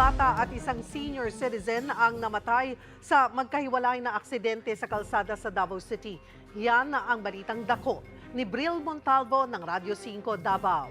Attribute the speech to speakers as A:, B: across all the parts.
A: bata at isang senior citizen ang namatay sa magkahiwalay na aksidente sa kalsada sa Davao City. Yan ang balitang dako ni Bril Montalvo ng Radyo 5 Davao.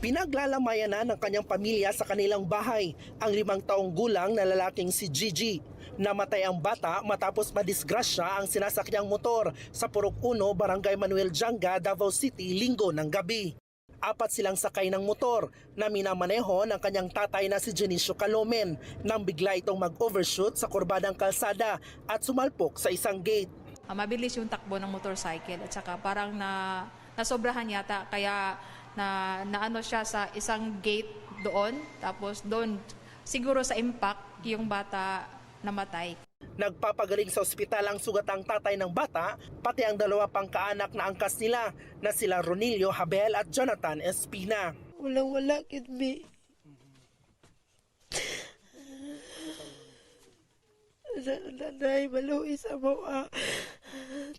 B: Pinaglalamayan na ng kanyang pamilya sa kanilang bahay ang limang taong gulang na lalaking si Gigi. Namatay ang bata matapos madisgrasya ang sinasakyang motor sa Purok 1, Barangay Manuel Janga, Davao City, linggo ng gabi. Apat silang sakay ng motor na minamaneho ng kanyang tatay na si Jenicio Calomen nang bigla itong mag-overshoot sa kurbadang kalsada at sumalpok sa isang gate.
C: Ah, mabilis yung takbo ng motorcycle at saka parang na nasobrahan yata kaya na naano siya sa isang gate doon tapos doon siguro sa impact yung bata namatay.
B: Nagpapagaling sa ospital ang sugatang tatay ng bata, pati ang dalawa pang kaanak na angkas nila na sila Ronilio Habel at Jonathan Espina.
D: Walang wala kid mi. Sa nanay, maluwi sa mga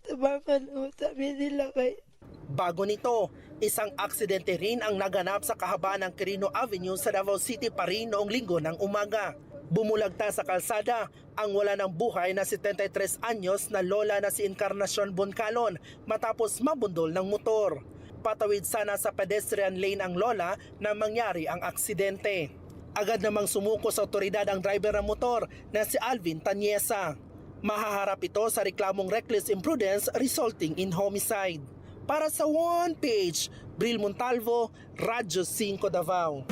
D: tabangan o sabi nila kay
B: Bago nito, isang aksidente rin ang naganap sa kahabaan ng Quirino Avenue sa Davao City pa rin noong linggo ng umaga. Bumulagta sa kalsada ang wala ng buhay na 73 anyos na lola na si Encarnacion Boncalon matapos mabundol ng motor. Patawid sana sa pedestrian lane ang lola na mangyari ang aksidente. Agad namang sumuko sa otoridad ang driver ng motor na si Alvin Tanyesa. Mahaharap ito sa reklamong reckless imprudence resulting in homicide. Para sa One Page, Bril Montalvo, Radyo 5 Davao.